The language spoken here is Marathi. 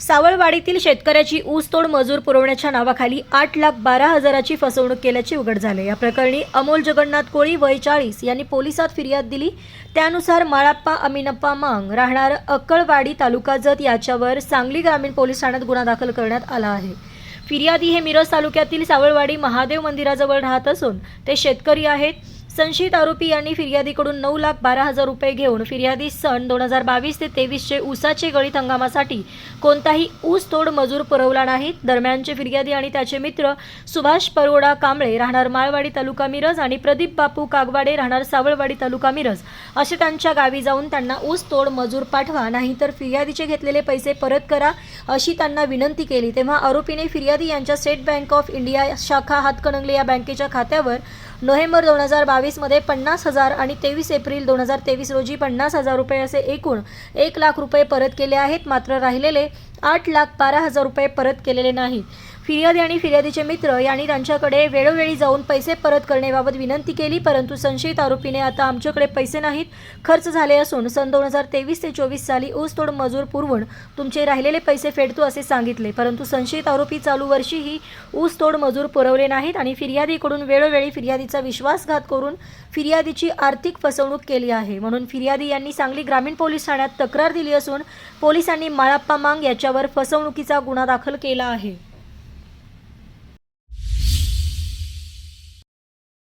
सावळवाडीतील शेतकऱ्याची ऊसतोड मजूर पुरवण्याच्या नावाखाली आठ लाख बारा हजाराची फसवणूक केल्याचे उघड झाले. या प्रकरणी अमोल जगन्नाथ कोळी वय चाळीस यांनी पोलिसात फिर्याद दिली. त्यानुसार माळाप्पा अमिनप्पा मांग राहणार अक्कळवाडी तालुका जत याच्यावर सांगली ग्रामीण पोलीस ठाण्यात गुन्हा दाखल करण्यात आला आहे. फिर्यादी हे मिरज तालुक्यातील सावळवाडी महादेव मंदिराजवळ राहत असून ते शेतकरी आहेत. संशयित आरोपी यांनी फिर्यादीकडून नऊ लाख बारा हजार रुपये घेऊन फिर्यादी सन दोन हजार बावीस ते तेवीसचे ऊसाचे गळीत हंगामासाठी कोणताही ऊस तोड मजूर पुरवला नाही. दरम्यानचे फिर्यादी आणि त्याचे मित्र सुभाष परोडा कांबळे राहणार माळवाडी तालुका मिरज आणि प्रदीप बापू कागवाडे राहणार सावळवाडी तालुका मिरज. असे त्यांच्या गावी जाऊन त्यांना ऊस तोड मजूर पाठवा नाहीतर फिर्यादीचे घेतलेले पैसे परत करा अशी त्यांना विनंती केली. तेव्हा आरोपीने फिर्यादी यांच्या स्टेट बँक ऑफ इंडिया शाखा हातकणंगले या बँकेच्या खात्यावर नोव्हेंबर दोन हजार बावीसमध्ये पन्नास हजार आणि तेवीस एप्रिल दोन हजार तेवीस रोजी पन्नास हजार रुपये असे एकूण एक लाख रुपये परत केले आहेत. मात्र राहिलेले आठ लाख बारा हजार रुपये परत केलेले नाही फिर्यादी आणि फिर्यादीचे मित्र यांनी त्यांच्याकडे वेळोवेळी जाऊन पैसे परत करण्याबाबत विनंती केली परंतु संशयित आरोपीने आता आमच्याकडे पैसे नाहीत खर्च झाले असून सन दोन हजार तेवीस ते चोवीस साली ऊसतोड मजूर पुरवून तुमचे राहिलेले पैसे फेडतो असे सांगितले परंतु संशयित आरोपी चालू वर्षीही ऊसतोड मजूर पुरवले नाहीत आणि फिर्यादीकडून वेळोवेळी फिर्यादीचा विश्वासघात करून फिर्यादीची आर्थिक फसवणूक केली आहे. म्हणून फिर्यादी यांनी सांगली ग्रामीण पोलीस ठाण्यात तक्रार दिली असून पोलिसांनी माळाप्पा मांग याच्यावर फसवणुकीचा गुन्हा दाखल केला आहे.